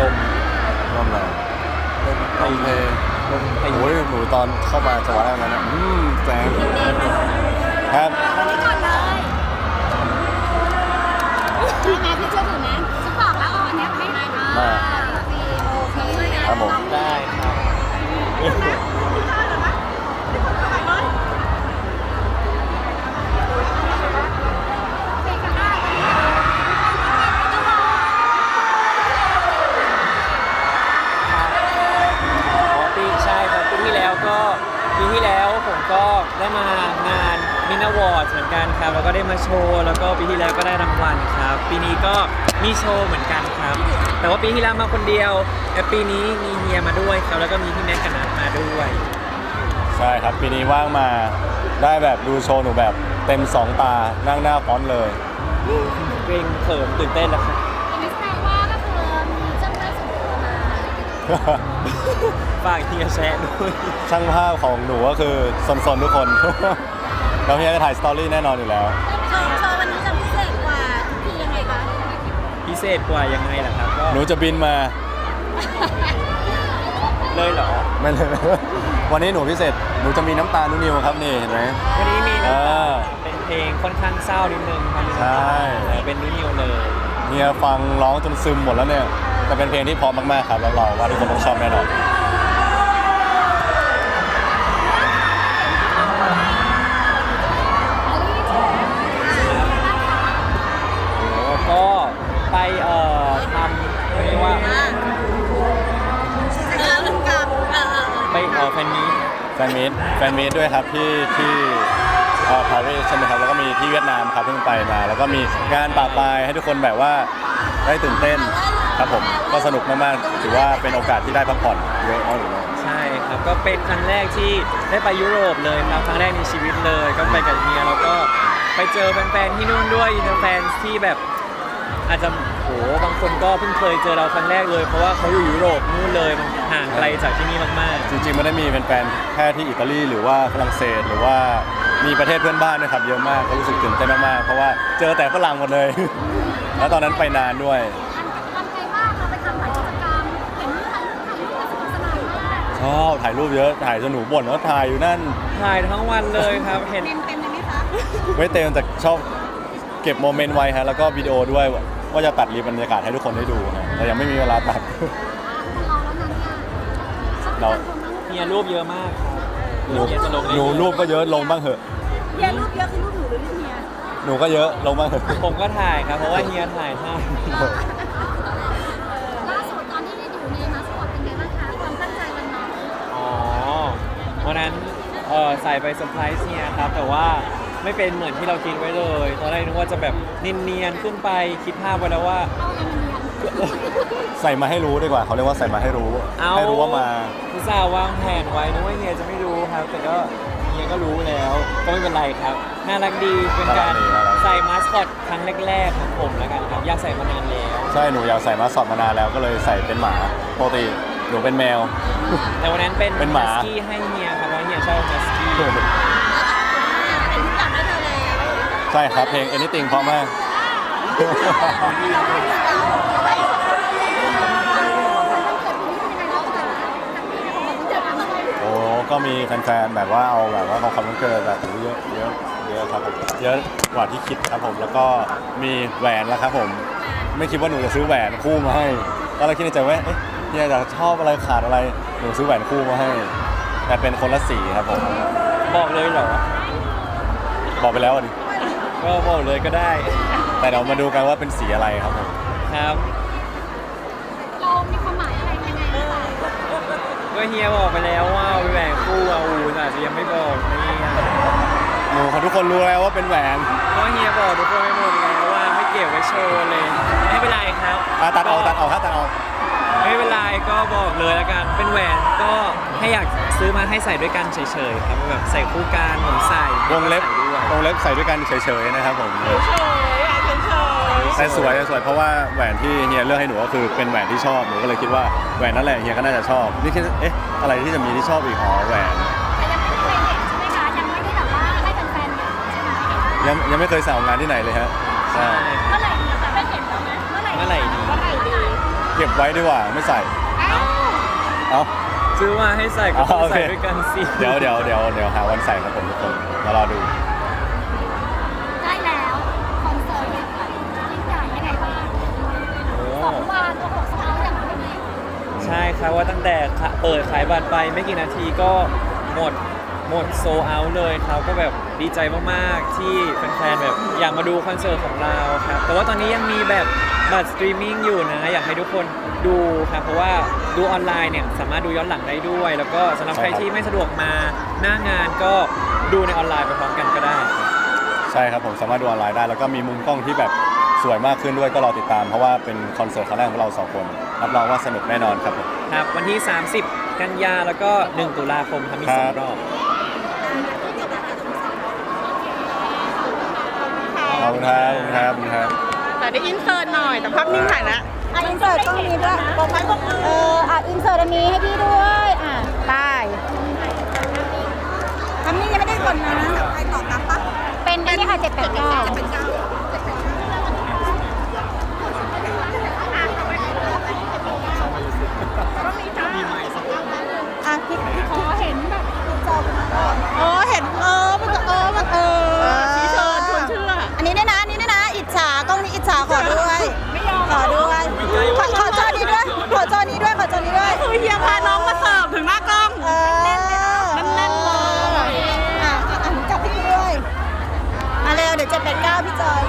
ลมลมอะไรลมเพลลมโอ้ยหนูตอนเข้ามาจังหวะแรนั้นนะอืมแจ๋งครับไว้ก่อนเลยมาพี่ช่วยถือนะ ก็ได้มางานมินาวอร์ดเหมือนกันครับ แล้วก็ได้มาโชว์ แล้วก็ปีที่แล้วก็ได้รางวัลครับ ปีนี้ก็มีโชว์เหมือนกันครับ แต่ว่าปีที่แล้วมาคนเดียว แต่ปีนี้มีเฮียมาด้วยครับ แล้วก็มีพี่แม็กกับนัทมาด้วย ใช่ครับ ปีนี้ว่างมาได้แบบดูโชว์หนูแบบเต็มสองตานั่งหน้าฟอนต์เลย เกรงเขิมตื่นเต้นแล้วครับ ฝากเฮียแชร์ด้วยช่างภาพของหนูก็คือสนๆทุกคน แล้วพี่จะถ่ายสตอรี่แน่นอนอยู่แล้ว โชว์โชว์วันนี้จะพิเศษกว่าทุกทียังไงคะพิเศษกว่ายังไงล่ะครับก็หนูจะบินมาเลยเหรอ ไม่เลย วันนี้หนูพิเศษ หนูจะมีน้ำตาหนูนิวครับนี่เห็นไหม วันนี้มีน้ำตาอ่าเป็นเพลงค่อนข้างเศร้านิดนึงครับมีน้ำตาใช่แต่เป็นนิวเลย เฮียฟังร้องจนซึมหมดแล้วเนี่ย แต่เป็นเพลงที่เพราะมากๆครับรับรองว่าทุกคนต้องชอบแน่นอนโอ้ก็ไปเอ่อทำเรียกว่าเออกับเออไปเอ่อแฟนนี้แฟนมีตแฟนมีตด้วยครับที่ที่เอ่อปารีสใช่ไหมครับแล้วก็มีที่เวียดนามครับเพิ่งไปมา แล้วก็มีงานป่าปลายให้ทุกคนแบบว่าได้ตื่นเต้น ครับผมก็สนุกมากๆถือว่าเป็นโอกาสที่ได้พักผ่อนเยอะมากเลยใช่ครับก็เป็นครั้งแรกที่ได้ไปยุโรปเลยครับครั้งแรกในชีวิตเลย ก็ไปกับเมียแล้วก็ไปเจอแฟนๆที่นู่นด้วยอินเตอร์แฟนที่แบบอาจจะโหบางคนก็เพิ่งเคยเจอเราครั้งแรกเลยเพราะว่าเขาอยู่ยุโรปนู่นเลยมันห่างไกลจากที่นี่มากจริงๆไม่ได้มีแฟนๆแค่ที่อิตาลีหรือว่าฝรั่งเศสหรือว่ามีประเทศเพื่อนบ้านด้วยครับเยอะมากก็รู้สึกตื่นเต้นมากๆเพราะว่าเจอแต่ฝรั่งหมดเลย แล้วตอนนั้นไปนานด้วย อบถ่ายรูปเยอะถ่ายจนหนูบ่นว่าถ่ายอยู่นั่นๆถ่ายทั้งวันเลยครับ เห็น เต็มเต็มเลยไหมคะไม่เต็มแต่ชอบเก็บโมเมนต์ไว้ฮะแล้วก็วิดีโอด้วย ว่าจะตัดรีบบรรยากาศให้ทุกคนได้ดูฮะแต่ยังไม่มีเวลาตัด เราแล้วนั้นเนี่ยเราเฮียรูปเยอะมากครับหนูเฮียจะลงหนูเอยๆรูปก็เยอะลงบ้างเหอะเฮียรูปเยอะคือรูปหนูหรือรูปเฮียหนูก็เยอะลงบ้างเหอะผมก็ถ่ายครับเพราะว่าเฮียถ่ายให้ วันนั้นเออใส่ไปเซอร์ไพรส์เนี่ยครับ แต่ว่าไม่เป็นเหมือนที่เราคิดไว้เลยตอนแรกนึกว่าจะแบบเนียนๆขึ้นไปคิดภาพไว้แล้วว่าเอาอะไรมาเรียนใส่มาให้รู้ดีกว่าเขาเรียกว่าใส่มาให้รู้เอาให้รู้ว่ามาอุตส่าห์วางแผนไว้นึกว่าเฮียจะไม่รู้ครับ แต่ก็เฮียก็รู้แล้ว ก็ไม่เป็นไรครับ น่ารักดีเป็นการน่ารักดีน่ารักใส่มาสคอตครั้งแรกๆของผมแล้วกันครับอยากใส่มานานแล้ว ใช่หนูอยากใส่มาสอดมานานแล้วก็เลยใส่เป็นหมาปกติ หนูเป็นแมว แต่วันนั้นเป็นเป็นหมา สกี้ให้เฮียครับเพราะเฮียชอบมัสกี้เป็นที่จับได้เธอแล้วใช่ครับเพลง anything เพราะมาก โอ้ก็มีแฟนๆแบบว่าเอาแบบว่าของขวัญวันเกิดแบบโอ้เยอะเยอะเยอะครับผมเยอะกว่าที่คิดครับผมแล้วก็มีแหวนแล้วครับผม ไม่คิดว่าหนูจะซื้อแหวนคู่มาให้ตอนแรกคิดในใจว่าเอ๊ะ เฮียจะชอบอะไรขาดอะไรหนูซื้อแหวนคู่มาให้ แต่เป็นคนละสีครับผมบอกเลยเหรอ บอกไปแล้วอะดิก็บอกเลยก็ได้แต่เดี๋ยวมาดูกันว่าเป็นสีอะไรครับผมครับเรามีความหมายอะไรยังไงหรือเปล่าก็เฮียบอกไปแล้วว่าเอาไปแหวนคู่เอาอูนอาจจะยังไม่บอกนี่หนูเขาทุกคนรู้แล้วว่าเป็นแหวนเพราะเฮียบอกทุกคนไม่หมดแล้วว่าไม่เก็บไว้โชว์เลย ไม่เป็นไรครับอะตัดเอาตัดเอาครับตัดเอา ไม่เป็นไรก็บอกเลยละกัน เป็นแหวนก็ให้อยากซื้อมาให้ใส่ด้วยกันเฉยๆครับแบบใส่คู่กันผมใส่วงเล็บใส่ด้วยวงเล็บใส่ด้วยกันเฉยๆนะครับผมแต่สวยแต่สวยเพราะว่าแหวนที่เฮียเลือกให้หนูก็คือเป็นแหวนที่ชอบหนูก็เลยคิดว่าแหวนนั่นแหละเฮียก็น่าจะชอบนี่คิดเอ๊ะอะไรที่จะมีที่ชอบอีกอ๋อแหวนแต่ยังไม่เคยเห็นใช่ไหมคะยังไม่ได้แบบว่าให้แฟนๆเห็นใช่ไหมยังยังไม่เคยใส่ออกงานที่ไหนเลยฮะใช่ใช่เมื่อไหร่ เมื่อไหร่เมื่อไหร่ดีเมื่อไหร่ดีเก็บไว้ดีกว่าไม่ใส่เอ้าเอ้าซื้อมาให้ใส่ก็อ๋อต้องโอเคใส่ด้วยกันสิเดี๋ยวเดี๋ยวเดี๋ยวเดี๋ยวหาวันใส่ครับผมทุกคนมารอดู ได้แล้วคอนเสิร์ตยิ่งใหญ่ยังไงบ้างโอ้สองวันโอ้โหสองวันอย่างไรใช่ครับว่าตั้งแต่เปิดขายบัตรไปไม่กี่นาทีก็หมด หมดโซเอาเลยครับก็แบบดีใจมากๆ ที่แฟนๆแบบอยากมาดูคอนเสิร์ตของเราครับ แต่ว่าตอนนี้ยังมีแบบบัตรสตรีมมิ่งอยู่นะ อยากให้ทุกคนดูครับเพราะว่าดูออนไลน์เนี่ยสามารถดูย้อนหลังได้ด้วย แล้วก็สำหรับใครใช่ครับ ที่ไม่สะดวกมาหน้างานก็ดูในออนไลน์ไปพร้อมกันก็ได้ครับ ใช่ครับผมสามารถดูออนไลน์ได้ แล้วก็มีมุมกล้องที่แบบสวยมากขึ้นด้วยก็รอติดตาม เพราะว่าเป็นคอนเสิร์ตครั้งแรกของเราสองคน รับรองว่าสนุกแน่นอนครับผม ครับวันที่ 30 กันยาแล้วก็ 1 ตุลาคมครับมีสองครับ รอบ ขอบ คุณครับขอบคุณครับขอบคุณครับ แต่ได้อินเสิร์ตหน่อยแต่ภาพนิ่งถ่ายแล้วอะอินเสิร์ตกล้องนี้ด้วยบอกไม้บอกมือเอออะอินเสิร์ตอันนี้ให้พี่ด้วยอะได้ทำนี่ยังไม่ได้กดนะใครตอบกลับปะเป็นอันนี้ค่ะเจ็ดแปดเก้าัวนี้ด้วยคือเฮียพาน้องมาเสิร์ฟถึงหน้ากล้องเออแน่นเลยอะอะนูจับพี่ด้วยมาเร็วเดี๋ยวเจ็ดแปดเก้าพี่จอย